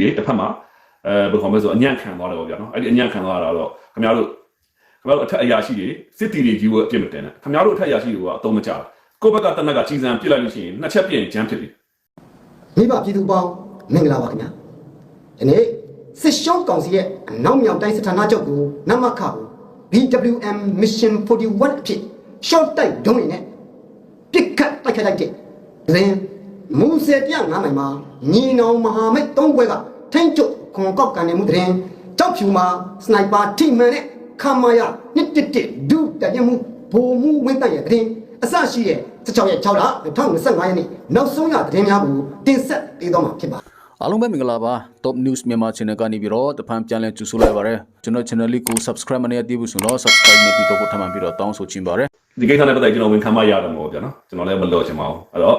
ဒီလေတစ်ဖက်မှာအဲဘယ်ခေါ်မလဲဆိုအညံ့ခံသွားတယ်ပေါ့ဗျာနော်အဲ့ဒီအညံ့ခံသွားတာတော့ခင်ဗျားတို့ခင်ဗျားတို့အထက်အရာရှိတွေစစ်တီတွေကြီးကိုအပြစ်မတင်နဲ့ခင်ဗျားတို့အထက်အရာရှိတွေကအသုံးမကျဘူးကိုယ့်ဘက်ကတနက်ကကြီးစံပြစ်လိုက်လို့ရှိရင်နှစ်ချက်ပြည့်ရင်ဂျမ်းဖြစ်ပြီမိဘပြည်သူပေါင်းမင်္ဂလာပါခင်ဗျာဒီနေ့စစ်ရှုံးကောင်စီရဲ့အနောက်မြောက်တိုင်းစစ်ဌာနချုပ်ကိုနမခကို BWM Mission 41အဖြစ်ရှော့တိုက်ဒုံးနေနဲ့ပြစ်ခတ်တိုက်ခတ်လိုက်တဲ့လင်း မူဆယ်ပြငါးမိုင်မှာညီနောင်မဟာမိတ်သုံးဘွဲကထိမ့်ချုပ်ခွန်ကောက်ကန်နေမှုတဲ့ကြောက်ဖြူမှာစနိုက်ပါထိမှန်နဲ့ခမာယာနှစ်တစ်တစ်ဒုတညမှုဘုံမှုဝင်းတိုက်ရဲ့တဲ့အစရှိရဲ့16ရက်6လ2025ရက်နေ့နောက်ဆုံးရသတင်းများကိုတင်ဆက်ပေးတော့မှာဖြစ်ပါတယ်အားလုံးပဲမင်္ဂလာပါ Top News မြန်မာ Channel ကနေပြီးတော့တဖန်ပြန်လည်ကြိုဆိုလိုက်ပါရစေကျွန်တော် channel လေးကို subscribe မနေသေးဘူးဆိုတော့ subscribe နေပြီးတော့ပို့ထမှန်ပြီးတော့တောင်းဆိုချင်ပါတယ်ဒီကိစ္စနဲ့ပတ်သက်ကျွန်တော်ဝင်ခံမရတယ်မို့ဗျာနော်ကျွန်တော်လည်းမလို့ချင်ပါဘူးအဲ့တော့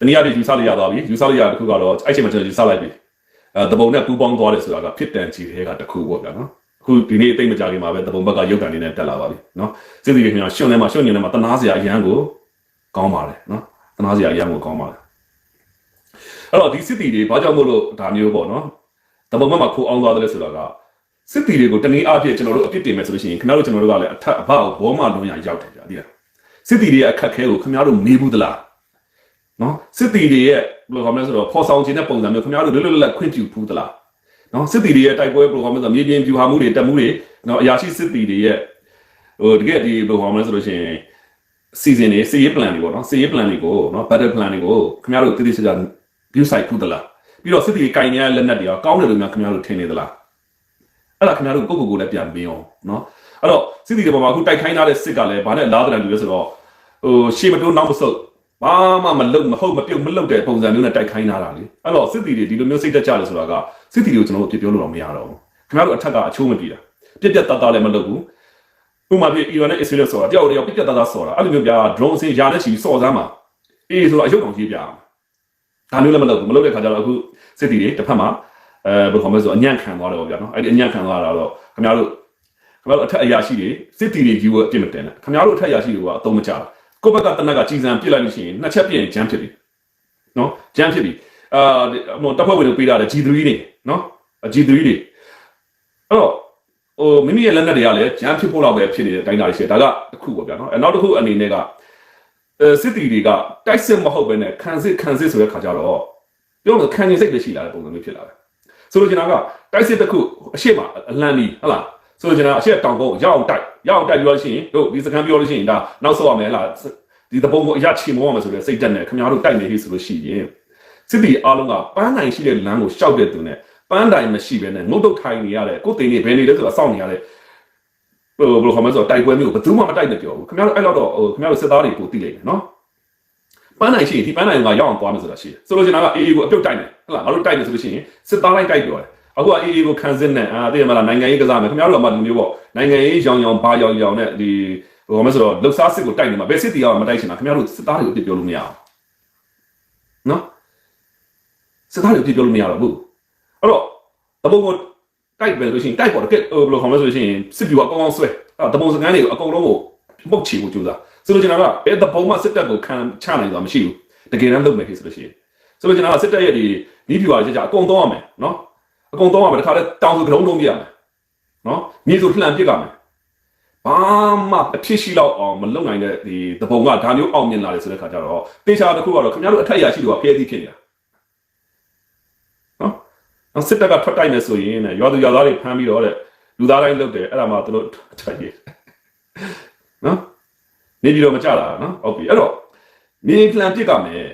တနည်းအားဖြင့်ယူဆလို့ရသွားပြီယူဆလို့ရတဲ့တစ်ခုကတော့အဲ့ချိန်မှာကျွန်တော်ယူဆလိုက်ပြီအဲတပုံနဲ့ပူပေါင်းသွားတယ်ဆိုတာကဖြစ်တန်ချီတဲ့ကတစ်ခုပေါ့ဗျာနော်အခုဒီနေ့အသိမကြခင်မှာပဲတပုံဘက်ကရုပ်တံနေနဲ့တက်လာပါပြီနော်စစ်စီကခင်ဗျာရှင်ထဲမှာရှင်နေထဲမှာတနာစရာအရန်ကိုကောင်းပါတယ်နော်တနာစရာအရန်ကိုကောင်းပါတယ်အဲ့တော့ဒီစစ်တီတွေဘာကြောင့်မို့လို့ဒါမျိုးပေါ့နော်တပုံဘက်မှာခိုးအောင်သွားတယ်ဆိုတာကစစ်တီတွေကိုတနည်းအားဖြင့်ကျွန်တော်တို့အပြစ်တင်မယ်ဆိုလို့ရှိရင်ခင်ဗျားတို့ကျွန်တော်တို့ကလည်းအထက်အဘကိုဘောမလုံးရရောက်တယ်ကြာဒီလားစစ်တီတွေရဲ့အခက်အခဲကိုခင်ဗျားတို့မေးဘူးသလား နော်စစ်တီတွေရဲ့ဘယ်လိုခေါ်မလဲဆိုတော့ဖော်ဆောင်ခြင်းတဲ့ပုံစံမျိုးခင်ဗျားတို့လွတ်လွတ်လပ်လပ်ခွင့်ပြုဘူးသလားနော်စစ်တီတွေရဲ့တိုက်ပွဲဘယ်လိုခေါ်မလဲဆိုတော့မြေပြင်ပြူဟာမှုတွေတက်မှုတွေနော်အရာရှိစစ်တီတွေရဲ့ဟိုတကယ်ဒီဘယ်လိုခေါ်မလဲဆိုလို့ရှိရင်စီစဉ်တွေစီရေး plan တွေပေါ့နော်စီရေး plan တွေကိုနော် battle plan တွေကိုခင်ဗျားတို့တည်တည်စကြ view site ဖူးသလားပြီးတော့စစ်တီတွေကင်နေရတဲ့လက်နက်တွေကကောင်းတယ်လို့များခင်ဗျားတို့ထင်နေသလားအဲ့ဒါခင်ဗျားတို့ကိုယ့်ကိုယ်ကိုလည်းပြန်မင်းအောင်နော်အဲ့တော့စစ်တီတွေပေါ်မှာအခုတိုက်ခိုင်းထားတဲ့စစ်ကလည်းဘာနဲ့လားတရံတူလဲဆိုတော့ဟိုရှေ့မတိုးနောက်မဆုတ် ဘာမှမလုံမဟုတ်မပြုတ်မလုံတဲ့ပုံစံမျိုးနဲ့တိုက်ခိုင်းလာတာလေအဲ့တော့စစ်တီတွေဒီလိုမျိုးစိတ်သက်ကြတယ်ဆိုတာကစစ်တီတွေကိုကျွန်တော်တို့ပြပြောလို့တော့မရတော့ဘူးခင်ဗျားတို့အထက်ကအချိုးမပြေတာပြက်ပြက်တတ်တာလည်းမလုပ်ဘူးဥပမာပြအီရန်နဲ့အစ္စရေးဆိုတာတယောက်တယောက်ပြက်ပြက်တတ်တာဆိုတာအဲ့လိုမျိုးပြ drone စင်ရာနဲ့ချီစော်စမ်းမှာအေးဆိုတော့အယုတ်ကောင်ကြီးပြဒါမျိုးလည်းမလုပ်ဘူးမလုပ်တဲ့ခါကျတော့အခုစစ်တီတွေတစ်ဖက်မှာအဲဘယ်လိုခေါ်မလဲဆိုအညံ့ခံသွားတယ်ပေါ့ဗျာနော်အဲ့ဒီအညံ့ခံသွားတာတော့ခင်ဗျားတို့ခင်ဗျားတို့အထက်အရာရှိတွေစစ်တီတွေကြီးကိုအပြစ်မတင်နဲ့ခင်ဗျားတို့အထက်အရာရှိတွေကအသုံးမကျဘူး ကိုယ့်ဘက်ကတနက်ကကြီးစံပြစ်လိုက်လို့ရှိရင်နှစ်ချက်ပြည့်ရင်ဂျမ်းဖြစ်ပြီနော်ဂျမ်းဖြစ်ပြီအာဟိုတပ်ဖွဲ့ဝင်တွေပေးတာလေ G3 နေနော် G3 တွေအဲ့တော့ဟိုမိမိရဲ့လက်နက်တွေကလည်းဂျမ်းဖြစ်ဖို့တော့ပဲဖြစ်နေတဲ့တိုင်းတာတွေရှိတယ်ဒါကတစ်ခုပေါ့ဗျာနော်အဲနောက်တစ်ခုအနေနဲ့ကအဲစစ်တီတွေကတိုက်စစ်မဟုတ်ဘဲနဲ့ခံစစ်ခံစစ်ဆိုတဲ့ခါကျတော့ပြောလို့ခံနေစိတ်ပဲရှိလာတဲ့ပုံစံမျိုးဖြစ်လာတယ်ဆိုလိုချင်တာကတိုက်စစ်တစ်ခုအရှိမအလန့်နီးဟုတ်လား ဆိုလိုချင်တာအရှိတောင်ကုန်းရအောင်တိုက်ရအောင်တိုက်ပြီးလို့ရှိရင်တို့ဒီစကန်ပြောလို့ရှိရင်ဒါနောက်ဆော့ရမယ်ဟလားဒီတပုံကိုအရာချီမောရမယ်ဆိုတဲ့စိတ်တက်နဲ့ခင်ဗျားတို့တိုက်နေဟိဆိုလို့ရှိရင်စစ်တီအားလုံးကပန်းနိုင်ရှိတဲ့လမ်းကိုရှောက်တဲ့သူနဲ့ပန်းတိုင်မရှိဘဲနဲ့ငုတ်တုတ်ထိုင်နေရတဲ့ကိုယ်တင်နေဘယ်နေလဲဆိုတာစောင့်နေရတဲ့ဟိုဘယ်လိုခေါ်မလဲဆိုတော့တိုက်ပွဲမျိုးဘယ်သူမှမတိုက်နဲ့ပြောဘူးခင်ဗျားတို့အဲ့လောက်တော့ဟိုခင်ဗျားတို့စစ်သားတွေကိုသိလိမ့်မယ်နော်ပန်းနိုင်ရှိရင်ဒီပန်းနိုင်ကရောက်အောင်သွားမယ်ဆိုတာရှိတယ်ဆိုလို့ရှိရင်ကအေးအေးကိုအပြုတ်တိုက်မယ်ဟုတ်လားငါတို့တိုက်နေဆိုလို့ရှိရင်စစ်သားလိုက်တိုက်ပြောတယ် အခုကအေးအေးကိုခံစစ်နဲ့အာသိရမလားနိုင်ငံရေးကစားမယ်ခင်ဗျားတို့ကမှဒီမျိုးပေါ့နိုင်ငံရေးရောင်ရောင်ဘာရောင်ရောင်နဲ့ဒီဟိုခေါ်မလဲဆိုတော့လှုပ်ရှားစစ်ကိုတိုက်နေမှာဘယ်စစ်တီအောင်မတိုက်ချင်တာခင်ဗျားတို့စစ်သားတွေကိုအပြစ်ပြောလို့မရအောင်နော်စစ်သားတွေကိုအပြစ်ပြောလို့မရတော့ဘူးအဲ့တော့တပုံကိုတိုက်ပဲလို့ရှိရင်တိုက်ပေါ်တကယ်ဟိုဘယ်လိုခေါ်မလဲဆိုလို့ရှိရင်စစ်ပြူကအကောင်းအောင်ဆွဲအဲ့တပုံစကန်တွေကိုအကုန်လုံးကိုပုတ်ချီဖို့ကြိုးစားဆိုလို့ကျွန်တော်ကဘယ်တပုံမှစစ်တပ်ကိုခံချနိုင်တာမရှိဘူးတကယ်တမ်းလုပ်မယ်ဖြစ်ဆိုလို့ရှိရင်ဆိုလို့ကျွန်တော်ကစစ်တပ်ရဲ့ဒီနီးပြူပါကြကြအကုန်သုံးရမယ်နော် အကုန်သုံးရမယ်တခါတည်းတောင်စုကလုံးလုံးပြရမယ်နော်မြေစုလှန်ပစ်ရမယ်ဘာမှအဖြစ်ရှိတော့အောင်မလုပ်နိုင်တဲ့ဒီသဘုံကဒါမျိုးအောင်မြင်လာတယ်ဆိုတဲ့ခါကျတော့တေချာတစ်ခုကတော့ခင်ဗျားတို့အထက်ရရှိလို့ကဖျဲသီးဖြစ်နေတာနော်နောက်စစ်တပ်ကထွက်တိုက်နေဆိုရင်တဲ့ရွာသူရွာသားတွေဖမ်းပြီးတော့တဲ့လူသားတိုင်းလုပ်တယ်အဲ့ဒါမှသူတို့ထွက်ရနော်နေပြီးတော့မကြတာနော်ဟုတ်ပြီအဲ့တော့မြေပလန်ပြစ်ကမယ်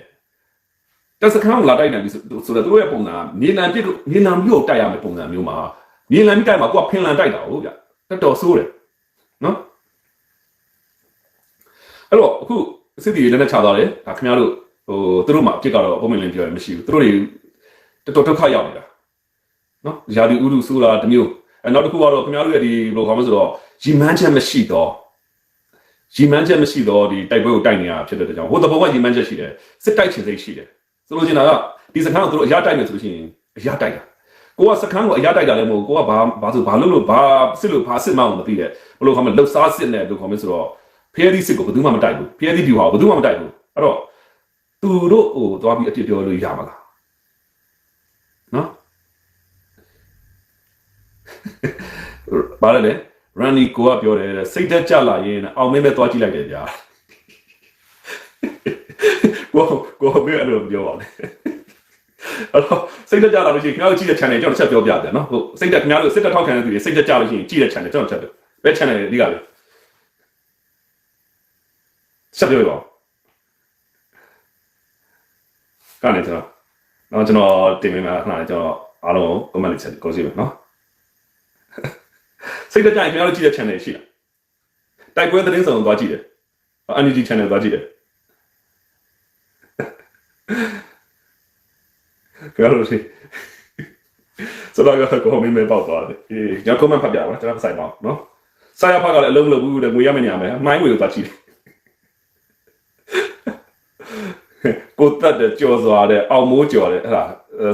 တက်စခန်းကိုလာတိုက်နိုင်ပြီဆိုဆိုတော့သူတို့ရဲ့ပုံစံကမြေလန်ပြစ်မြေလန်မျိုးကိုတိုက်ရမယ်ပုံစံမျိုးမှာမြေလန်ပြီးတိုက်မှာကိုကဖင်လန်တိုက်တာဟုတ်ဗျတော်တော်ဆိုးတယ်နော်အဲ့တော့အခုစစ်တီတွေလည်းနဲ့ချသွားတယ်ဒါခင်ဗျားတို့ဟိုသူတို့မှအဖြစ်ကတော့ပုံမှန်လင်းပြောရမရှိဘူးသူတို့တွေတော်တော်ဒုက္ခရောက်နေတာနော်ယာဒီဥရုဆိုလာတမျိုးအဲနောက်တစ်ခုကတော့ခင်ဗျားတို့ရဲ့ဒီဘယ်လိုခေါ်မလဲဆိုတော့ရီမန်းချက်မရှိတော့ရီမန်းချက်မရှိတော့ဒီတိုက်ပွဲကိုတိုက်နေရတာဖြစ်တဲ့အတွက်ကြောင့်ဟိုတဘောကရီမန်းချက်ရှိတယ်စစ်တိုက်ချင်စိတ်ရှိတယ် ဆိုလို့ချင်တာကဒီစခန်းကိုသူတို့အရတိုက်မယ်ဆိုလို့ရှိရင်အရတိုက်တာကိုကစခန်းကိုအရတိုက်တာလည်းမဟုတ်ကိုကဘာဘာဆိုဘာလို့လို့ဘာစစ်လို့ဘာစစ်မအောင်မသိတဲ့ဘလို့ခေါ်မလဲလှုပ်ရှားစစ်နဲ့လို့ခေါ်မလဲဆိုတော့ဖျဲသီးစစ်ကိုဘယ်သူမှမတိုက်ဘူးဖျဲသီးဗျူဟာကိုဘယ်သူမှမတိုက်ဘူးအဲ့တော့သူတို့ဟိုသွားပြီးအပြစ်ပြောလို့ရမှာလားနော်ဘာလဲရန်နီကိုကပြောတယ်စိတ်သက်ကြလာရင်အောင်မဲမဲသွားကြည့်လိုက်တယ်ဗျာ ကိုကိုမင်းအဲ့လိုပြောပါနဲ့အဲ့တော့စိတ်သက်ကြလာလို့ရှိရင်ခင်ဗျားတို့ကြည့်တဲ့ channel ကျွန်တော်တစ်ချက်ပြောပြတယ်နော်ဟုတ်စိတ်သက်ခင်ဗျားတို့စိတ်သက်ထောက်ခံတဲ့သူတွေစိတ်သက်ကြလို့ရှိရင်ကြည့်တဲ့ channel ကျွန်တော်တစ်ချက်ပြောဘယ် channel လဲဒီကလေဆက်ပြောပါဦးကနေကျွန်တော်တော့ကျွန်တော်တင်ပေးမှာခဏလေးကျွန်တော်အားလုံး comment လေးချက်ကိုကြည့်မယ်နော်စိတ်တကြရင်ခင်ဗျားတို့ကြည့်တဲ့ channel ရှိလားတိုက်ပွဲသတင်းစုံသွားကြည့်တယ် energy channel သွားကြည့်တယ် ခင်ဗျားတို့ရှိစတော့ကတော့မင်းမဲပေါက်သွားတယ်အေးကျွန်တော် comment ဖတ်ပြပါကျွန်တော်စိုက်ပါနော်စာရဖကလည်းအလုံးမလုပ်ဘူးတဲ့ငွေရမယ့်နေရာမှာမိုင်းငွေကိုသွားကြည့်တယ်ကိုတက်တဲ့ကြော်စွာတဲ့အောင်မိုးကြော်တဲ့အဲ့ဒါ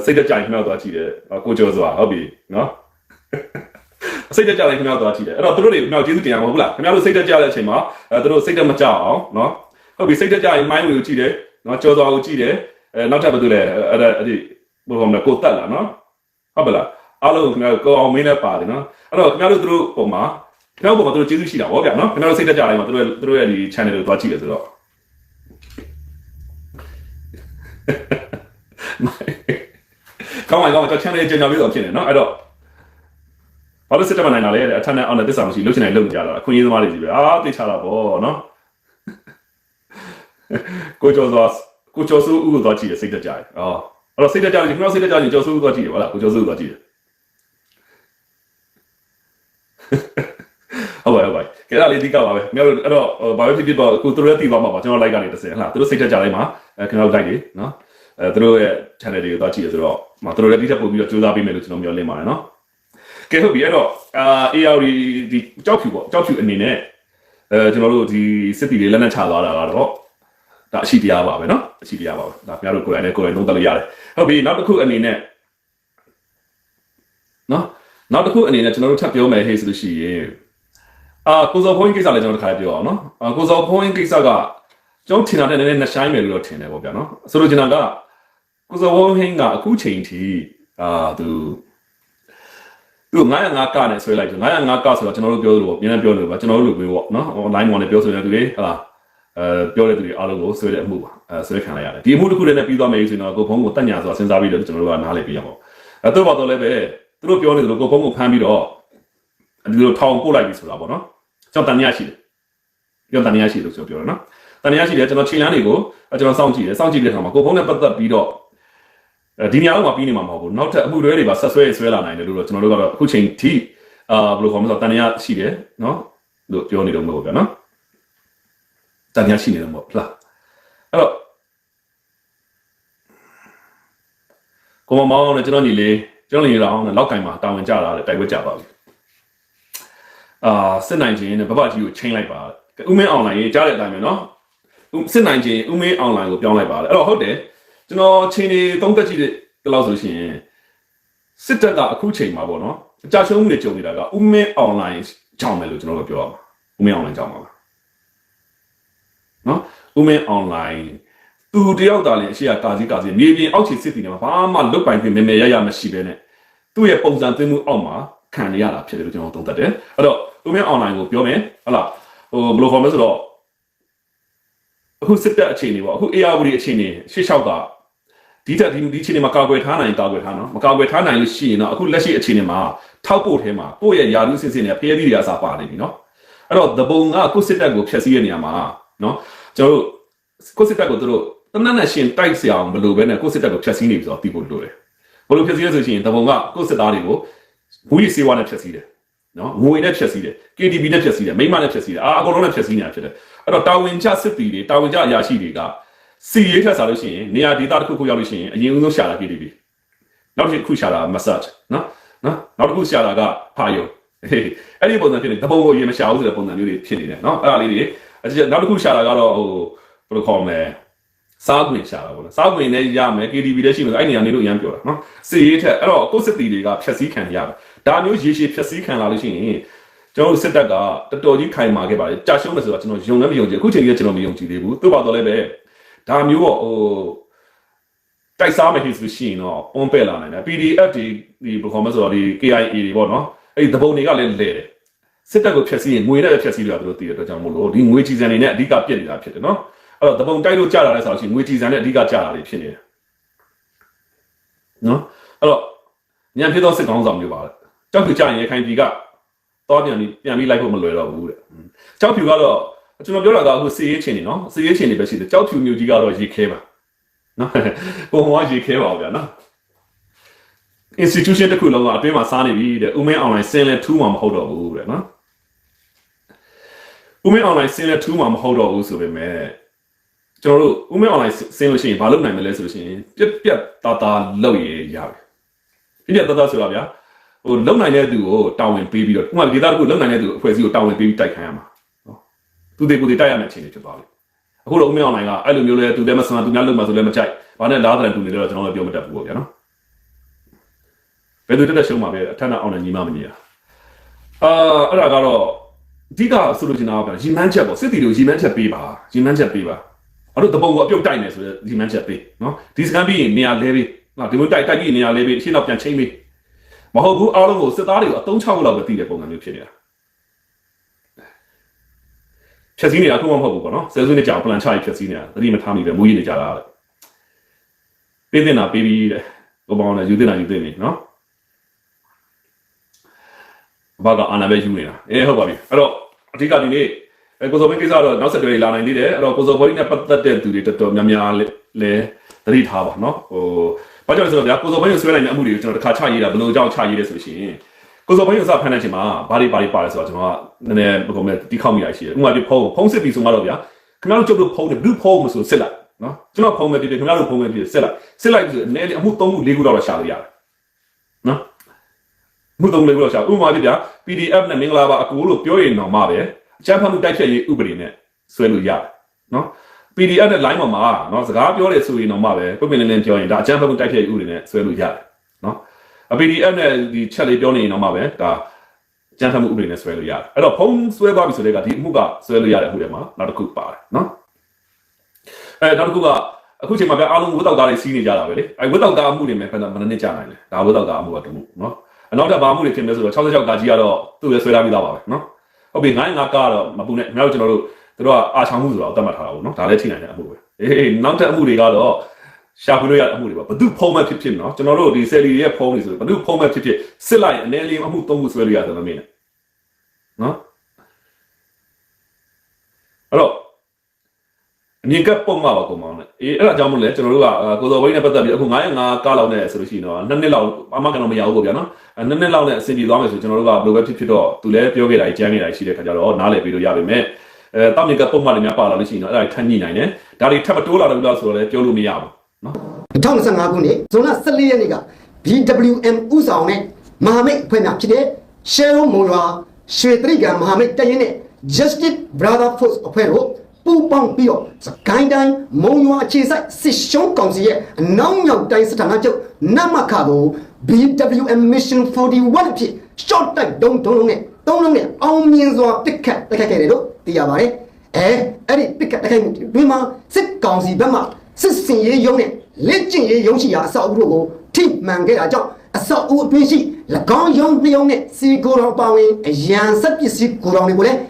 စိတ်တကြရင်ခင်ဗျားတို့သွားကြည့်တယ်ကိုကြော်စွာဟုတ်ပြီနော်စိတ်တက်ကြတယ်ခင်ဗျားတို့သွားကြည့်တယ်အဲ့တော့သူတို့တွေခင်ဗျားကျေးဇူးတင်ရမှာမဟုတ်လားခင်ဗျားတို့စိတ်တက်ကြတဲ့အချိန်မှာအဲသူတို့စိတ်တက်မကြအောင်နော်ဟုတ်ပြီစိတ်တက်ကြရင်မိုင်းဝင်ကိုကြည့်တယ် နော်ကြော်သွားကိုကြည့်တယ်အဲနောက်ထပ်ဘာလို့လဲအဲ့ဒါအဲ့ဒီဘယ်လိုမလဲကိုတက်လာနော်ဟုတ်ပါလားအားလုံးခင်ဗျားတို့ကိုအောင်မင်းလည်းပါတယ်နော်အဲ့တော့ခင်ဗျားတို့သူတို့ပုံမှာခင်ဗျားတို့ပုံမှာသူတို့ကျေးဇူးရှိတာဗောဗျာနော်ခင်ဗျားတို့စိတ်တက်ကြတိုင်းမှာသူတို့သူတို့ရဲ့ဒီ channel ကိုသွားကြည့်တယ်ဆိုတော့ကောင်းပါကောင်းပါကျွန်တော် channel ရဲ့ကြေညာပြီးတော့ဖြစ်နေနော်အဲ့တော့ဘာလို့စစ်တက်မနိုင်တာလဲတဲ့အထက်နဲ့အောက်နဲ့တစ္ဆာမရှိလှုပ်ချင်တယ်လှုပ်နေကြတာအခွင့်အရေးသမားတွေကြီးပဲအာသိချတာပေါ့နော် ကိုကျော်စောကိုကျော်စုဦးကိုသွားကြည့်ရစိတ်တက်ကြတယ်အော်အဲ့တော့စိတ်တက်ကြတယ်ခင်ဗျားစိတ်တက်ကြရင်ကျော်စုဦးသွားကြည့်ရဟုတ်လားကိုကျော်စုဦးသွားကြည့်ရဟုတ်ပါဟုတ်ပါကဲဒါလေးဒီကပါပဲမြောက်အဲ့တော့ဘာပဲဖြစ်ဖြစ်တော့ကိုသူတို့ရဲ့တည်သွားမှာပါကျွန်တော် like ကနေတစ်စင်ဟလားသူတို့စိတ်တက်ကြတိုင်းမှာအဲခင်ဗျား like တွေနော်အဲသူတို့ရဲ့ channel တွေကိုသွားကြည့်ရဆိုတော့မသူတို့လည်းဒီထက်ပိုပြီးတော့ကြိုးစားပေးမယ်လို့ကျွန်တော်မျှော်လင့်ပါတယ်နော်ကဲဟုတ်ပြီအဲ့တော့အာ AR ဒီကြောက်ဖြူပေါ့ကြောက်ဖြူအနေနဲ့အဲကျွန်တော်တို့ဒီစစ်တီတွေလက်နက်ချသွားတာကတော့ ဒါအရှိတရားပါပဲเนาะအရှိတရားပါပဲဒါခင်ဗျားတို့ကိုယ်တိုင်လည်းကိုယ်တိုင်သုံးသပ်လို့ရတယ်ဟုတ်ပြီနောက်တစ်ခုအနေနဲ့เนาะနောက်တစ်ခုအနေနဲ့ကျွန်တော်တို့ထပ်ပြောမယ်ဟေးဆိုလို့ရှိရင်အာကိုဇော်ဖုန်းကိစ္စလည်းကျွန်တော်တစ်ခါပြောအောင်เนาะအာကိုဇော်ဖုန်းကိစ္စကကျွန်တော်ထင်တာတဲ့နည်းနည်းနှဆိုင်မယ်လို့တော့ထင်တယ်ပေါ့ဗျာเนาะဆိုလိုချင်တာကကိုဇော်ဖုန်းဟင်းကအခုချိန်ထိအာသူ သူ905ကနဲ့ဆွဲလိုက်တယ်905ကဆိုတော့ကျွန်တော်တို့ပြောသလိုပေါ့ပြန်ပြန်ပြောလို့ပါကျွန်တော်တို့လိုပဲပေါ့နော် online ပေါ်နဲ့ပြောဆိုနေတဲ့သူတွေဟလာ အဲပြောတဲ့သူတွေအားလုံးကိုဆွဲတဲ့အမှုပါအဲဆွဲခံလိုက်ရတယ်ဒီအမှုတစ်ခုတည်းနဲ့ပြီးသွားမယ်ဆိုရင်တော့ကိုဖုံးကိုတက်ညာဆိုတာစဉ်းစားပြီးတော့ကျွန်တော်တို့ကနားလည်ပြရမှာအဲသူ့ဘာတော့လဲပဲသူတို့ပြောနေသလိုကိုဖုံးကိုဖမ်းပြီးတော့ဒီလိုထောင်ပို့လိုက်ပြီဆိုတာပေါ့နော်ကျွန်တော်တန်ညာရှိတယ်ပြောတန်ညာရှိတယ်လို့ပြောတယ်နော်တန်ညာရှိတယ်ကျွန်တော်ခြေလမ်းတွေကိုကျွန်တော်စောင့်ကြည့်တယ်စောင့်ကြည့်တဲ့အခါမှာကိုဖုံးနဲ့ပတ်သက်ပြီးတော့အဲဒီနေရာတော့မပြီးနေမှာမဟုတ်ဘူးနောက်ထပ်အမှုတွေတွေပါဆက်ဆွဲဆွဲလာနိုင်တယ်လို့တော့ကျွန်တော်တို့ကတော့အခုချိန်ထိအာဘယ်လိုခေါ်မလဲတန်ရာရှိတယ်နော်လို့ပြောနေတော့မဟုတ်ဗျာနော် တန်ရာရှိနေတယ်မဟုတ်လားအဲ့တော့ကိုမမောင်းနဲ့ကျွန်တော်ညီလေးကျွန်တော်ညီတော်အောင်နဲ့လောက်ကင်မှာတာဝန်ကြတာလေတိုက်ပွဲကြပါပြီအာစစ်နိုင်ခြင်းနဲ့ဘဘကြီးကိုချိန်လိုက်ပါဥမင်းအောင်လိုင်းရေးကြားတဲ့အတိုင်းပဲနော်စစ်နိုင်ခြင်းဥမင်းအောင်လိုင်းကိုပြောင်းလိုက်ပါလေအဲ့တော့ဟုတ်တယ်ကျွန်တော်ချိန်နေသုံးသက်ကြည့်တဲ့လောက်ဆိုရှင်စစ်တပ်ကအခုချိန်မှာပေါ့နော်အကြရှုံးမှုတွေကြုံနေတာကဥမင်းအောင်လိုင်းကြောင်းမယ်လို့ကျွန်တော်တို့ပြောရမှာဥမင်းအောင်လိုင်းကြောင်းပါလား နော်ဥမင်းအောင်လိုင်းသူတယောက်သာလည်းအရှိရကာစီကာစီမြေပြင်အောက်ခြေစစ်တီနေမှာဘာမှလွတ်ပိုင်ခွင့်မေမေရရမရှိပဲနဲ့သူ့ရဲ့ပုံစံသွင်းမှုအောက်မှာခံရတာဖြစ်တယ်လို့ကျွန်တော်သုံးသပ်တယ်အဲ့တော့ဥမင်းအောင်လိုင်းကိုပြောမယ်ဟုတ်လားဟိုဘယ်လိုခေါ်မလဲဆိုတော့အခုစစ်တပ်အခြေအနေပေါ့အခု AR အခြေအနေရှေ့လျှောက်ကဒီတက်ဒီဒီအခြေအနေမှာကာကွယ်ထားနိုင်ကာကွယ်ထားနော်မကာကွယ်ထားနိုင်လို့ရှိရင်တော့အခုလက်ရှိအခြေအနေမှာထောက်ပို့ထဲမှာကိုယ့်ရဲ့ယာရုစစ်စစ်နဲ့ဖျဲသီးတွေအစားပါနေပြီနော်အဲ့တော့သဘုံကကိုယ့်စစ်တပ်ကိုဖျက်ဆီးရနေရမှာ နော်ကျွန်တော်တို့ကိုစစ်တပ်ကိုတို့တမန်နဲ့ရှင်တိုက်ဆရာအောင်ဘယ်လိုပဲနဲ့ကိုစစ်တပ်ကိုဖျက်ဆီးနေပြီဆိုတော့သိဖို့လိုတယ်ဘယ်လိုဖျက်ဆီးလဲဆိုရင်တပုံကကိုစစ်သားတွေကိုဘူးရီစေဝါနဲ့ဖျက်ဆီးတယ်နော်ငွေနဲ့ဖြည့်ဆည်းတယ် KDB နဲ့ဖြည့်ဆည်းတယ်မိမနဲ့ဖြည့်ဆည်းတယ်အာအကုန်လုံးနဲ့ဖြည့်ဆည်းနေတာဖြစ်တယ်အဲ့တော့တာဝန်ကျစစ်တီတွေတာဝန်ကျအရာရှိတွေကစီရေးထက်စားလို့ရှိရင်နေရာဒေသတစ်ခုခုရောက်လို့ရှိရင်အရင်ဆုံးရှာတာ KDB နောက်တစ်ခုရှာတာ massage နော်နော်နောက်တစ်ခုရှာတာကဖာယုံအဲ့ဒီပုံစံဖြစ်နေတပုံကိုရေမရှာဘူးဆိုတဲ့ပုံစံမျိုးတွေဖြစ်နေတယ်နော်အဲ့ဒါလေးတွေ နောက်တစ်ခုရှာတာကတော့ဟိုဘယ်လိုခေါ်မလဲစားခွင့်ရှာတာပေါ့နော်စားခွင့်နဲ့ရမယ် KTB လည်းရှိမယ်အဲ့နေရာနေလို့အရန်ပြောတာနော်စီရေးထက်အဲ့တော့ကိုစစ်တီတွေကဖြက်စီးခံရတာဒါမျိုးရေရှည်ဖြက်စီးခံလာလို့ရှိရင်ကျွန်တော်တို့စစ်တပ်ကတော်တော်ကြီးခိုင်မာခဲ့ပါတယ်ကြာရှုံးတယ်ဆိုတော့ကျွန်တော်ယုံလည်းမယုံကြည်အခုချိန်ကြီးကျွန်တော်မယုံကြည်သေးဘူးသူ့ဘာတော့လဲပဲဒါမျိုးပေါ့ဟိုတိုက်စားမယ်ဖြစ်ဆိုရှင်တော့ on ပဲ့လာနိုင်တယ် PDF ဒီဒီဘယ်ခေါ်မလဲဆိုတော့ဒီ KIA တွေပေါ့နော်အဲ့ဒီသဘုံတွေကလည်းလဲတယ် စစ်တပ်ကိုဖျက်ဆီးရင်ငွေနဲ့ပဲဖျက်ဆီးလို့ရတယ်သူတို့သိတဲ့အတွက်ကြောင့်မို့လို့ဒီငွေချီစံတွေနဲ့အဓိကပြစ်နေတာဖြစ်တယ်နော်အဲ့တော့သဘုံတိုက်လို့ကြာလာတဲ့ဆိုတော့ရှိရင်ငွေချီစံနဲ့အဓိကကြာလာတယ်ဖြစ်နေတယ်နော်အဲ့တော့ညံဖြစ်သောစစ်ကောင်းဆောင်မျိုးပါလေကြောက်ဖြူကြရင်ရခိုင်ပြည်ကတော့ပြန်ပြီးပြန်ပြီးလိုက်ဖို့မလွယ်တော့ဘူးတဲ့ကြောက်ဖြူကတော့ကျွန်တော်ပြောတာကအခုစီရေးချင်းနေနော်စီရေးချင်းနေပဲရှိတယ်ကြောက်ဖြူမျိုးကြီးကတော့ရေခဲပါနော်ကိုဟောရေခဲပါဗျာနော် institution တစ်ခုလုံးကအတွင်းမှာစားနေပြီတဲ့ဥမင်း online ဆင်းလဲထူးမှာမဟုတ်တော့ဘူးတဲ့နော် ဥမင်း online ဆင်းလဲထူးမှာမဟုတ်တော့ဘူးဆိုပေမဲ့ကျွန်တော်တို့ဥမင်း online ဆင်းလို့ရှိရင်ဘာလုပ်နိုင်မလဲဆိုလို့ရှိရင်ပြက်ပြက်သားသားလုပ်ရရတယ်ပြက်ပြက်သားသားဆိုတာဗျာဟိုလုံနိုင်တဲ့သူကိုတာဝန်ပေးပြီးတော့ဥပမာဒေတာတစ်ခုလုံနိုင်တဲ့သူအဖွဲ့အစည်းကိုတာဝန်ပေးပြီးတိုက်ခိုင်းရမှာနော်သူတွေကိုယ်တွေတိုက်ရမယ့်အခြေအနေဖြစ်သွားပြီအခုတော့ဥမင်း online ကအဲ့လိုမျိုးလဲသူလည်းမဆန်သူများလုပ်မှဆိုလည်းမကြိုက်ဘာနဲ့လားတဲ့တူနေတော့ကျွန်တော်လည်းပြောမတတ်ဘူးပေါ့ဗျာနော်ဘယ်သူတက်တက်ရှုံးမှာပဲအထက်နဲ့အောင်နဲ့ညီမမညီတာအာအဲ့ဒါကတော့ အဓိကဆိုလို့ချင်တာကရီမန်းချက်ပေါ့စစ်တီတို့ရီမန်းချက်ပေးပါရီမန်းချက်ပေးပါအဲ့တော့တပုံကအပြုတ်တိုက်နေဆိုရင်ရီမန်းချက်ပေးနော်ဒီစကန်ပြီးရင်နေရာလဲပေးနော်ဒီလိုတိုက်တိုက်ပြီးနေရာလဲပေးအရှင်းတော့ပြန်ချိန်ပေးမဟုတ်ဘူးအားလုံးကိုစစ်သားတွေကိုအတုံးချဖို့လောက်ပဲတည်တဲ့ပုံစံမျိုးဖြစ်နေတာဖြည့်စည်းနေတာခုမှမဟုတ်ဘူးပေါ့နော်ဆယ်စုနှစ်ကြာပလန်ချပြီးဖြည့်စည်းနေတာသတိမထားမိပဲမူရင်းနေကြတာပေးတင်တာပေးပြီးတဲ့ဘဘောင်းနဲ့ယူတင်တာယူတင်နေနော် ဘာကအာနာပဲယူနေတာအေးဟုတ်ပါပြီအဲ့တော့အဓိကဒီနေ့အဲကိုစောဘင်းကိစ္စတော့နောက်ဆက်တွဲလာနိုင်သေးတယ်အဲ့တော့ကိုစောဘောင်းနဲ့ပတ်သက်တဲ့သူတွေတော်တော်များများလဲသတိထားပါနော်ဟိုဘာကြောင့်လဲဆိုတော့ဗျာကိုစောဘင်းကိုဆွဲလိုက်တဲ့အမှုတွေကိုကျွန်တော်တစ်ခါချရေးတာဘယ်လိုကြောင့်ချရေးလဲဆိုလို့ရှိရင်ကိုစောဘင်းကိုစဖမ်းတဲ့အချိန်မှာဘာတွေဘာတွေပါတယ်ဆိုတော့ကျွန်တော်ကနည်းနည်းဘယ်လိုလဲတီးခေါက်မိရရှိတယ်ဥပမာဒီဖုန်းဖုန်းစစ်ပြီးဆိုမှတော့ဗျာခင်ဗျားတို့ကျုပ်တို့ဖုန်းနဲ့ဘလူးဖုန်းမဆိုစစ်လိုက်နော်ကျွန်တော်ဖုန်းပဲဖြစ်ဖြစ်ခင်ဗျားတို့ဖုန်းပဲဖြစ်ဖြစ်စစ်လိုက်စစ်လိုက်ဆိုအနေနဲ့အမှု၃ခု၄ခုတော့ရှာလို့ရတယ်နော် မှုသုံးလေးခုတော့ရှာဥပမာပြပြ PDF နဲ့မင်္ဂလာပါအကူလို့ပြောရင်တော့မှပဲအချမ်းဖတ်မှုတိုက်ဖြတ်ရေးဥပဒေနဲ့ဆွဲလို့ရတယ်နော် PDF နဲ့ line ပေါ်မှာနော်စကားပြောတယ်ဆိုရင်တော့မှပဲပုံပင်လင်းလင်းပြောရင်ဒါအချမ်းဖတ်မှုတိုက်ဖြတ်ရေးဥပဒေနဲ့ဆွဲလို့ရတယ်နော်အ PDF နဲ့ဒီချက်လေးပြောနေရင်တော့မှပဲဒါအချမ်းဖတ်မှုဥပဒေနဲ့ဆွဲလို့ရတယ်အဲ့တော့ဖုံးဆွဲသွားပြီဆိုတဲ့ကဒီအမှုကဆွဲလို့ရတဲ့အမှုတွေမှာနောက်တစ်ခုပါတယ်နော်အဲနောက်တစ်ခုကအခုချိန်မှာပဲအားလုံးဝတ်တောက်သားတွေစီးနေကြတာပဲလေအဲဝတ်တောက်သားအမှုတွေမဲ့ဘယ်တော့မနစ်ကြနိုင်လဲဒါဝတ်တောက်သားအမှုကတမှုနော် အနောက်တက်ဘာမှုတွေဖြစ်မယ်ဆိုတော့66ကာကြီးကတော့သူ့ရဲ့ဆွဲထားပြီးသားပါပဲနော်ဟုတ်ပြီ95ကာကတော့မပူနဲ့ကျွန်တော်ကျွန်တော်တို့တို့ကအာချောင်မှုဆိုတာကိုသတ်မှတ်ထားတာပေါ့နော်ဒါလည်းထိနိုင်တဲ့အမှုပဲအေးနောက်တက်အမှုတွေကတော့ရှာဖွေလို့ရတဲ့အမှုတွေပါဘသူဖုံးမဲ့ဖြစ်ဖြစ်နော်ကျွန်တော်တို့ဒီဆယ်လီရဲ့ဖုံးနေဆိုဘသူဖုံးမဲ့ဖြစ်ဖြစ်စစ်လိုက်အနေလေးအမှုသုံးခုဆွဲလို့ရတယ်မမင်းနော်အဲ့တော့ အမြင်ကပ်ပုံမှာပါကောင်မောင်းနဲ့အေးအဲ့ဒါကြောင့်မလို့လေကျွန်တော်တို့ကကိုစော်ဝိန်းနဲ့ပတ်သက်ပြီးအခု905ကားလောက်နဲ့ဆိုလို့ရှိရင်တော့နှစ်နှစ်လောက်အမှန်ကတော့မရဘူးပေါ့ဗျာနော်အဲနှစ်နှစ်လောက်နဲ့အဆင်ပြေသွားမယ်ဆိုကျွန်တော်တို့ကဘယ်လိုပဲဖြစ်ဖြစ်တော့သူလည်းပြောခဲ့တာကြီးကြမ်းခဲ့တာကြီးရှိတဲ့ခါကျတော့နားလည်ပြီးလို့ရပါမယ်အဲတောက်မြင်ကပ်ပုံမှာလည်းများပါလာလို့ရှိရင်တော့အဲ့ဒါထပ်ညှိနိုင်တယ်ဒါတွေထပ်မတိုးလာတော့ဘူးလားဆိုတော့လည်းပြောလို့မရဘူးနော်2025ခုနှစ်ဇွန်လ14ရက်နေ့က BWM ဥဆောင်တဲ့မဟာမိတ်အဖွဲ့များဖြစ်တဲ့ Sharon မုံရွာရွှေတရိကံမဟာမိတ်တရင်နဲ့ Justice Brother Force အဖွဲ့တို့ ပူးပေါင်းပြီးတော့စကိုင်းတိုင်းမုံရွာအခြေစိုက်စစ်ရှုံးကောင်စီရဲ့အနောက်မြောက်တိုင်းစစ်ဌာနချုပ်နမခကို BWM Mission 41အဖြစ် short တိုက်ဒုံဒုံလုံးနဲ့သုံးလုံးနဲ့အောင်မြင်စွာပစ်ခတ်တိုက်ခိုက်ခဲ့တယ်လို့သိရပါတယ်အဲအဲ့ဒီပစ်ခတ်တိုက်ခိုက်မှုဒီမှာစစ်ကောင်စီဘက်မှစစ်စင်ရေးရုံးနဲ့လက်ကျင့်ရေးရုံးရှိရာအဆောက်အဦတို့ကိုထိမှန်ခဲ့တာကြောင့်အဆောက်အဦအတွင်းရှိ၎င်းရုံးနှစ်ရုံးနဲ့စီကိုတော်ပါဝင်အရန်ဆက်ပစ္စည်းကိုတော်တွေကိုလည်းထိခိုက်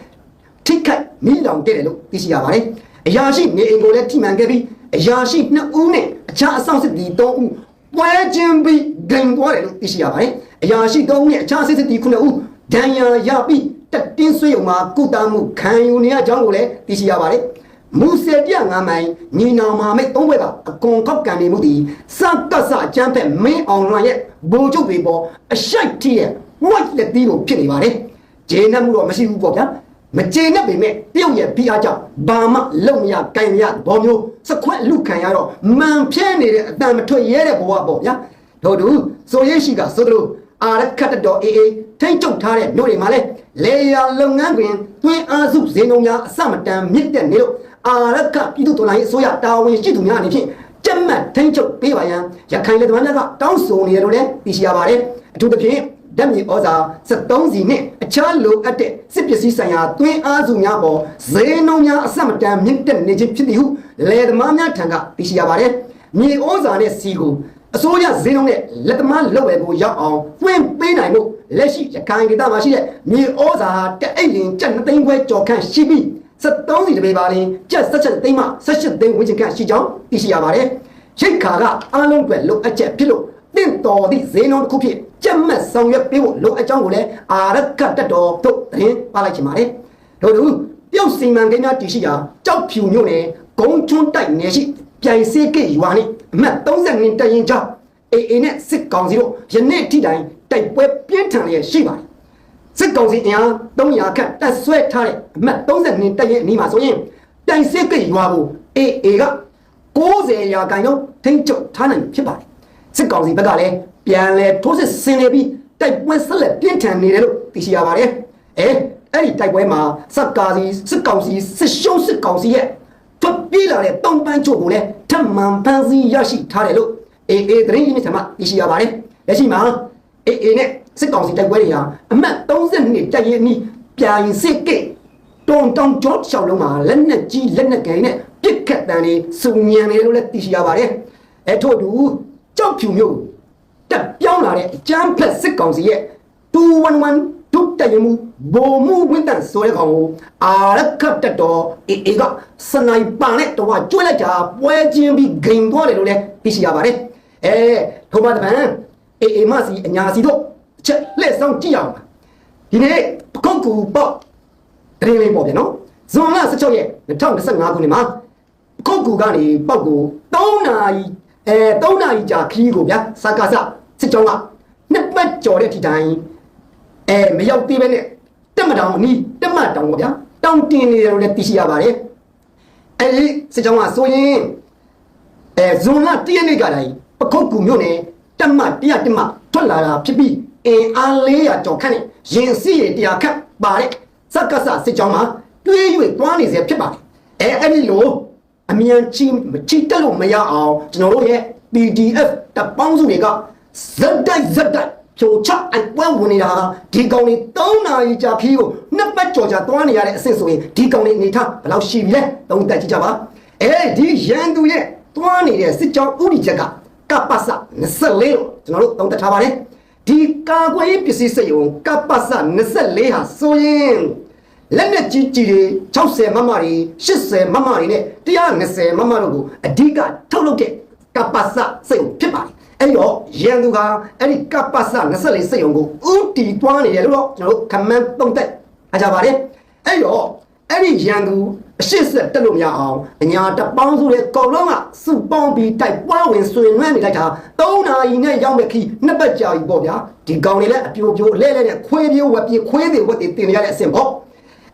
မိလောင်တဲ့တယ်လို့သိရှိရပါတယ်။အရာရှိနေအိမ်ကိုလည်းထိမှန်ခဲ့ပြီးအရာရှိနှစ်ဦးနဲ့အခြားအဆောင်စစ်သည်၃ဦးပွဲချင်းပြီးဂိမ်သွားတယ်လို့သိရှိရပါတယ်။အရာရှိ၃ဦးနဲ့အခြားစစ်စစ်သည်9ဦးဒဏ်ရာရပြီးတက်တင်းဆွေးရုံမှာကုသမှုခံယူနေရကြောင်းကိုလည်းသိရှိရပါတယ်။မူဆယ်ပြငါမိုင်ညီနောင်မာမိတ်သုံးဘက်ကအကွန်ခောက်ကန်နေမှုသည်စကတ်စအကျန်းဖက်မင်းအောင်လွန်ရဲ့ဘိုလ်ချုပ်တွေပေါ်အရှိုက်တီးရဲ့ဝိုက်လက်သီးလိုဖြစ်နေပါတယ်။ဂျေနတ်မှုတော့မရှိဘူးပေါ့ဗျာ။ မဂျေနတ်ပေမဲ့တရုတ်ရဲ့ဖိအားကြောင့်ဘာမှလုံမရ၊ကင်မရဘောမျိုးစခွက်လူခံရတော့မန်ဖြဲနေတဲ့အတန်မထွက်ရဲတဲ့ဘဝပေါ့ဗျာ။တို့တူဆိုရဲရှိကဆိုတို့အာရခတ်တော်အေးအေးထိမ့်ချုပ်ထားတဲ့မြို့တွေမှာလဲလေယာလုပ်ငန်းတွင်တွင်းအားစုဈေးနှုန်းများအစမတန်မြင့်တက်နေလို့အာရခပြည်သူတော်လှန်ရေးအစိုးရတာဝန်ရှိသူများအနေဖြင့်ကြက်မှတ်ထိမ့်ချုပ်ပေးပါရန်ရခိုင်လက်သမားများကတောင်းဆိုနေတယ်လို့လည်းသိရှိရပါတယ်အထူးသဖြင့် ဓာတ်မြေဩဇာ73စီနဲ့အခြားလိုအပ်တဲ့စစ်ပစ္စည်းဆိုင်ရာတွင်းအားစုများပေါ်ဈေးနှုန်းများအစမတန်မြင့်တက်နေခြင်းဖြစ်သည်ဟုလယ်သမားများထံကသိရှိရပါတယ်မြေဩဇာနဲ့စီကိုအစိုးရဈေးနှုန်းနဲ့လက်သမားလုပ်ဝယ်ကိုရောက်အောင်ဖွင့်ပပေးနိုင်မှုလက်ရှိရခိုင်ဒေသမှာရှိတဲ့မြေဩဇာတအိတ်ရင်ကျပ်2သိန်းခွဲကျော်ခန့်ရှိပြီး73စီတပေပါရင်ကျပ်17သိန်းမှ18သိန်းဝန်းကျင်ခန့်ရှိကြောင်းသိရှိရပါတယ်ရိတ်ခါကအလုံးအတွက်လိုအပ်ချက်ဖြစ်လို့တင့်တော်သည့်ဈေးနှုန်းတစ်ခုဖြစ် ကြက်မှတ်ဆောင်ရွက်ပေးဖို့လိုအပ်ကြောင်းကိုလည်းအာရကတက်တော်တို့သတင်းပါလိုက်ချင်ပါတယ်တို့တို့ပြုတ်စီမံကိန်းများတည်ရှိရာကြောက်ဖြူမြို့နယ်ဂုံချွန်းတိုက်နယ်ရှိပြိုင်စေးကိတ်ရွာနှင့်အမှတ်30တရင်ကျောင်းအေအေနဲ့စစ်ကောင်စီတို့ယနေ့ထိတိုင်တိုက်ပွဲပြင်းထန်လျက်ရှိပါတယ်စစ်ကောင်စီအင်အား300ခန့်တပ်ဆွဲထားတဲ့အမှတ်30တရင်အနီးမှာဆိုရင်ပြိုင်စေးကိတ်ရွာကိုအေအေက90ရာခိုင်နှုန်းထိန်းချုပ်ထားနိုင်ဖြစ်ပါတယ်စစ်ကောင်စီဘက်ကလည်း ပြန်လဲထိုးစစ်ဆင်နေပြီးတိုက်ပွဲဆက်လက်ပြင်းထန်နေတယ်လို့သိရှိရပါတယ်အဲအဲ့ဒီတိုက်ပွဲမှာစက်ကာစီစစ်ကောင်စီစစ်ရှုံးစစ်ကောင်စီရဲ့ထွက်ပြေးလာတဲ့တောင်ပန်းချို့ကိုလည်းထပ်မံဖမ်းဆီးရရှိထားတယ်လို့အေအေသတင်းရင်းမြစ်ထံမှသိရှိရပါတယ်လက်ရှိမှာအေအေနဲ့စစ်ကောင်စီတိုက်ပွဲတွေဟာအမှတ်32တိုက်ရင်အနီးပြိုင်စစ်ကိတ်တုံတောင်ကြောချောက်လုံးမှာလက်နက်ကြီးလက်နက်ငယ်နဲ့ပစ်ခတ်တန်တွေစုံညံနေတယ်လို့လည်းသိရှိရပါတယ်အဲထို့တူကြောက်ဖြူမျိုး တက်ပြောင်းလာတဲ့အကျန်းဖက်စစ်ကောင်စီရဲ့211ဒုတရမှုဘုံမှုဝင်တန်ဆိုတဲ့ကောင်ကိုအာရခတ်တက်တော်အေအေကစနိုက်ပါနဲ့တော့ကျွဲလိုက်တာပွဲချင်းပြီးဂိမ်သွားတယ်လို့လည်းသိရှိရပါတယ်အဲထိုဘာတပန်အေအေမစီအညာစီတို့အချက်လက်ဆောင်ကြည့်အောင်ပါဒီနေ့ပခုတ်ကူပေါ့တရင်လေးပေါ့ဗျာနော်ဇွန်လ16ရက်2025ခုနှစ်မှာပခုတ်ကူကနေပောက်ကို3နာရီအဲ3နာရီကြာခီးကိုဗျာစကားစ စစ်ကြောင်းကနှစ်ပတ်ကျော်တဲ့ထိတိုင်အဲမရောက်သေးပဲနဲ့တက်မတောင်အနီးတက်မတောင်ပေါ့ဗျာတောင်တင်နေတယ်လို့လည်းသိရှိရပါတယ်အဲဒီစစ်ကြောင်းကဆိုရင်အဲဇွန်လ1ရက်နေ့ကတိုင်ပခုတ်ကူမြို့နယ်တက်မ100တက်မထွက်လာတာဖြစ်ပြီးအင်အား400ကျော်ခန့်နဲ့ရင်စီရတရားခန့်ပါတဲ့စက္ကစစစ်ကြောင်းမှာတွေး၍တွားနေစေဖြစ်ပါတယ်အဲအဲ့ဒီလိုအမြန်ချီမချီတက်လို့မရအောင်ကျွန်တော်တို့ရဲ့ PDF တပ်ပေါင်းစုတွေက ဇက်တိုက်ဇက်တိုက်ဖြိုချအပွဲဝင်နေတာဒီကောင်တွေ3နာရီကြာခီးကိုနှစ်ပတ်ကျော်ကြာတွားနေရတဲ့အဆင့်ဆိုရင်ဒီကောင်တွေအနေထားဘယ်လောက်ရှိပြီလဲသုံးသပ်ကြည့်ကြပါအဲဒီရန်သူရဲ့တွားနေတဲ့စစ်ကြောင်းဥတီချက်ကကပ္ပစ24လို့ကျွန်တော်တို့သုံးသပ်ထားပါတယ်ဒီကာကွယ်ရေးပစ္စည်းစိတ်ုံကပ္ပစ24ဟာဆိုရင်လက်နက်ကြီးကြီးတွေ60မမတွေ80မမတွေနဲ့120မမတို့ကိုအဓိကထုတ်လုပ်တဲ့ကပ္ပစစိတ်ုံဖြစ်ပါတယ် အဲ့တော့ရန်သူကအဲ့ဒီကပ္ပစ24စိတ်ုံကိုဥတီတွားနေတယ်လို့တော့ကျွန်တော်တို့ခမန်းသုံးသက်အားကြပါတယ်အဲ့တော့အဲ့ဒီရန်သူအရှိဆက်တက်လို့မရအောင်အညာတပေါင်းစုတဲ့ကောင်လုံးကစုပေါင်းပြီးတိုက်ပွဲဝင်ဆွေနွမ်းနေလိုက်တာ၃နာရီနဲ့ရောက်မဲ့ခီနှစ်ပတ်ကြာပြီပေါ့ဗျာဒီကောင်တွေလည်းအပြိုပြိုလဲလဲနဲ့ခွေးပြိုးဝက်ပြေခွေးတွေဝက်တွေတင်နေရတဲ့အဆင့်ပေါ့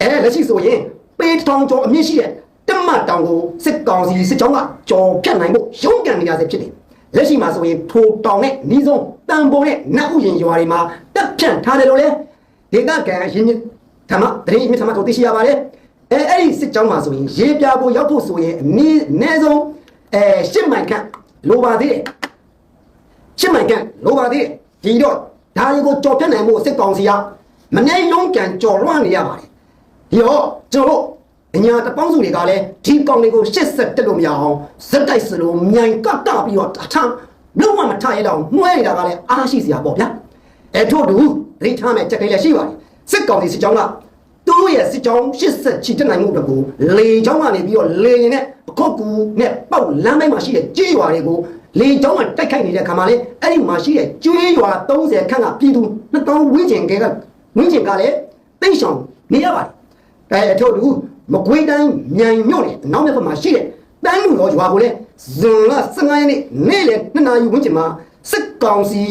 အဲလက်ရှိဆိုရင်ပေးထောင်ကျော်အမြင့်ရှိတဲ့တမတ်တောင်ကိုစစ်ကောင်စီစစ်ကြောင်းကကြော်ဖြတ်နိုင်ဖို့ရုန်းကန်နေရဆဲဖြစ်တယ် လက်ရှိမှာဆိုရင်ထိုတောင်နဲ့နီးဆုံးတန်ပုံနဲ့နတ်ဥယျာဉ်ရွာတွေမှာတက်ဖြန့်ထားတယ်လို့လေဒေသခံရင်းမြစ်ဓမ္မတရင်အမြင့်ဓမ္မတို့သိရှိရပါတယ်အဲအဲ့ဒီစစ်ကြောင်းမှာဆိုရင်ရေပြာဖို့ရောက်ဖို့ဆိုရင်အနည်းအနည်းဆုံးအဲရှစ်မိုင်ခန့်လိုပါသေးတယ်ရှစ်မိုင်ခန့်လိုပါသေးတယ်ဒီတော့ဒါတွေကိုကြော်ဖြတ်နိုင်ဖို့စစ်ကောင်စီကမနေလုံးကန်ကြော်လွှမ်းနေရပါတယ်ဒီတော့ကျွန်တော်တို့အ ညာတပေါင်းစုတွေကလည်းဒီကောင်တွေကိုရှစ်ဆက်တက်လို့မရအောင်ဇက်တိုက်စလို့မြိုင်ကတ်ကပြီးတော့အထမ်းလုံးဝမထရတော့နှွှဲနေတာကလည်းအားရှိစရာပေါ့ဗျာအဲထို့တူဒိဋ္ဌာမဲ့ချက်ကလေးလည်းရှိပါတယ်စစ်ကောင်စီစစ်ကြောင်းကသူတို့ရဲ့စစ်ကြောင်း80ချီတက်နိုင်မှုအတွက်ကိုလေကြောင်းကနေပြီးတော့လေရင်နဲ့ပခုတ်ကူနဲ့ပေါက်လမ်းပိုင်းမှာရှိတဲ့ကြေးရွာတွေကိုလေကြောင်းကတိုက်ခိုက်နေတဲ့ခါမှာလေအဲ့ဒီမှာရှိတဲ့ကျွေးရွာ30ခန့်ကပြည်သူ2000ဝန်းကျင်ကကဝန်းကျင်ကလည်းတိတ်ဆောင်နေရပါတယ်အဲအထို့တူ မကွေးတိုင်းမြိုင်မြို့နယ်အနောက်မြောက်ဘက်မှာရှိတဲ့တန်းလူတော်ရွာကိုလည်းဇွန်လ15ရက်နေ့နေ့လယ်2နာရီဝန်းကျင်မှာစစ်ကောင်စီ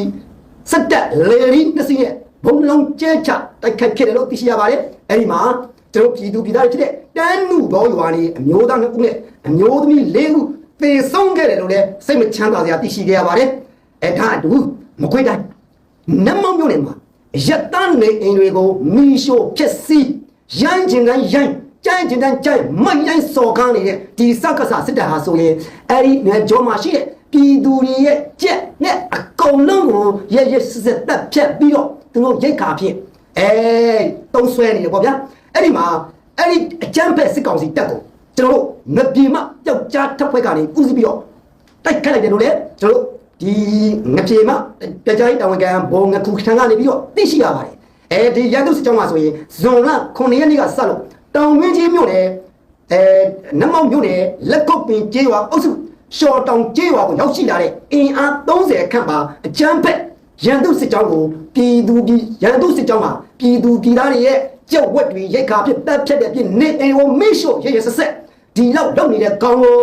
စက်တက်လေရီနှစ်စီးရဲ့ဘုံလုံးကျဲချတိုက်ခိုက်ခဲ့တယ်လို့သိရှိရပါတယ်အဲ့ဒီမှာကျွန်တော်ပြည်သူပြည်သားတွေဖြစ်တဲ့တန်းလူတော်ရွာနေအမျိုးသားနှစ်ဦးနဲ့အမျိုးသမီးလေးဦးသေဆုံးခဲ့တယ်လို့လည်းစိတ်မချမ်းသာစရာသိရှိခဲ့ရပါတယ်အဲ့ဒါအတူမကွေးတိုင်းနတ်မောင်မြို့နယ်မှာရက်တန်းနေအိမ်တွေကိုမီရှို့ဖျက်ဆီးရိုင်းချင်တိုင်းရိုင်း ကြိုင်ချင်တိုင်းကြိုင်မိုက်ရိုင်းစော်ကားနေတဲ့ဒီစက္ကစစစ်တပ်ဟာဆိုရင်အဲ့ဒီနယ်ကျော်မှာရှိတဲ့ပြည်သူတွေရဲ့ကြက်နဲ့အကုန်လုံးကိုရရစစ်စစ်တပ်ဖြတ်ပြီးတော့သူတို့ရိတ်ခါဖြင့်အဲတုံးဆွဲနေတယ်ပေါ့ဗျာအဲ့ဒီမှာအဲ့ဒီအကြမ်းဖက်စစ်ကောင်စီတပ်ကိုကျွန်တော်တို့ငပြေမပျောက်ကြားထပ်ဖွဲ့ကနေဥစည်းပြီးတော့တိုက်ခတ်လိုက်တယ်လို့လေကျွန်တော်တို့ဒီငပြေမတကြိုင်တောင်ကံဘုံငခုထံကနေပြီးတော့သိရှိရပါတယ်အဲဒီရန်သူစစ်ကြောင်းမှာဆိုရင်ဇွန်လ9ရက်နေ့ကစလို့ တောင်ဝင်းကြီးမြို့နယ်အဲနမောက်မြို့နယ်လက်ကုတ်ပင်ကျေးရွာအုပ်စုရှော်တောင်ကျေးရွာကိုရောက်ရှိလာတဲ့အင်အား30ခန့်ပါအကြမ်းဖက်ရန်သူစစ်ကြောင်းကိုပြည်သူပြည်ရန်သူစစ်ကြောင်းမှာပြည်သူပြည်သားတွေရဲ့ကြောက်ဝက်တွေရိတ်ခါဖြစ်တပ်ဖြတ်တဲ့ဖြစ်နေအိမ်ကိုမိရှို့ရရဆက်ဆက်ဒီလောက်လုပ်နေတဲ့ကောင်းကို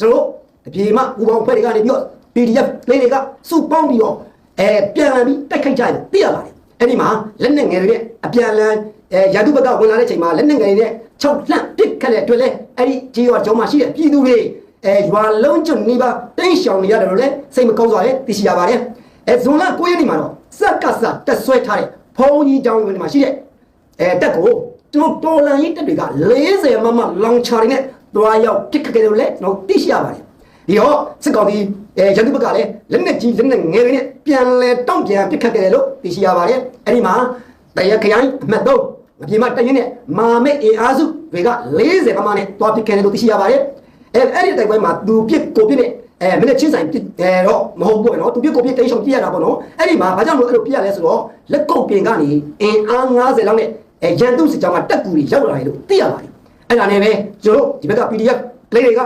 ကျွန်တော်တပြေမဥပေါင်းဖွဲ့တွေကနေပြီးတော့ PDF လေးတွေကစုပေါင်းပြီးတော့အဲပြန်လာပြီးတိုက်ခိုက်ကြတယ်သိရပါတယ်အဲ့ဒီမှာလက်နက်ငယ်တွေနဲ့အပြန်လန် အဲရန်သူဘက်ကဝင်လာတဲ့ချိန်မှာလက်နက်ငယ်တွေနဲ့6လှန့်ပစ်ခတ်တဲ့အတွက်လဲအဲ့ဒီကြီးရွာကျောင်းမှာရှိတဲ့ပြည်သူတွေအဲရွာလုံးကျွနေပါတိတ်ရှောင်နေရတယ်လို့လဲစိတ်မကောင်းစွာလဲသိရှိရပါတယ်အဲဇွန်လ9ရက်နေ့မှာတော့စက်ကစတက်ဆွဲထားတဲ့ဖုံးကြီးကျောင်းဝင်မှာရှိတဲ့အဲတက်ကိုကျွန်တော်တော်လန်ရေးတက်တွေက40မမလောင်ချာတွေနဲ့တွားရောက်ပစ်ခတ်ကြတယ်လို့လဲကျွန်တော်သိရှိရပါတယ်ဒီတော့စစ်ကောင်စီအဲရန်သူဘက်ကလည်းလက်နက်ကြီးလက်နက်ငယ်တွေနဲ့ပြန်လဲတောင့်ပြန်ပစ်ခတ်ကြတယ်လို့သိရှိရပါတယ်အဲ့ဒီမှာ တရခရိုင်အမှတ်3မပြေမတရင်နဲ့မာမဲအင်အားစုတွေက40ပမာနဲ့တွားပစ်ခဲ့တယ်လို့သိရှိရပါတယ်အဲအဲ့ဒီတိုက်ပွဲမှာသူပစ်ကိုပစ်နဲ့အဲမနေ့ချင်းဆိုင်ပစ်အဲတော့မဟုတ်ဘူးနော်သူပစ်ကိုပစ်တိတ်ရှောင်ပြရတာပေါ့နော်အဲ့ဒီမှာဘာကြောင့်လို့အဲ့လိုပြရလဲဆိုတော့လက်ကုပ်ပင်ကနေအင်အား90လောက်နဲ့အဲရန်သူစစ်ကြောင်းကတက်ကူတွေရောက်လာတယ်လို့သိရပါတယ်အဲ့ဒါနဲ့ပဲကျွန်တော်တို့ဒီဘက်က PDF လေးတွေက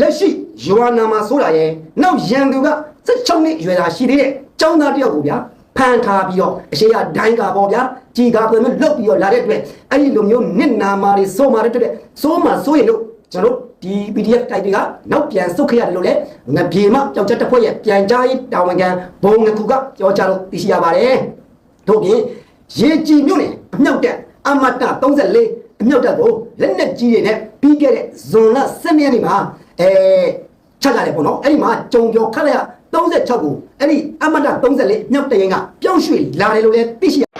လက်ရှိယွာနာမှာဆိုတာရဲ့နောက်ရန်သူက16နှစ်ရွယ်တာရှိသေးတဲ့ចောင်းသားတယောက်ကိုဗျာ ဖန်ထားပြီးတော့အရှိရဒိုင်းကပေါ့ဗျာကြီးကားပြန်လွတ်ပြီးတော့လာတဲ့အတွက်အဲ့ဒီလိုမျိုးနစ်နာမာတွေစိုးမာတဲ့အတွက်စိုးမာစိုးရင်တို့ကျွန်တော်တို့ဒီ PDF တိုက်တွေကနောက်ပြန်ဆုတ်ခရတယ်လို့လေငပြေမကြောက်ချက်တစ်ဖွဲ့ရဲ့ပြန်ကြားရေးတာဝန်ခံဘုံငခုကပြောကြလို့သိရှိရပါတယ်တို့ပြင်ရေကြည်မြို့နယ်အမြောက်တက်အမတ34အမြောက်တက်ကိုလက်နက်ကြီးတွေနဲ့ပြီးခဲ့တဲ့ဇွန်လ12ရက်နေ့မှာအဲချကြတယ်ပေါ့နော်အဲ့ဒီမှာကြုံကြောခက်လိုက်ရ 36ကိုအဲ့ဒီအမတ34မြောက်တရင်ကပြောင်းရွှေ့လာတယ်လို့လည်းသိရှိရ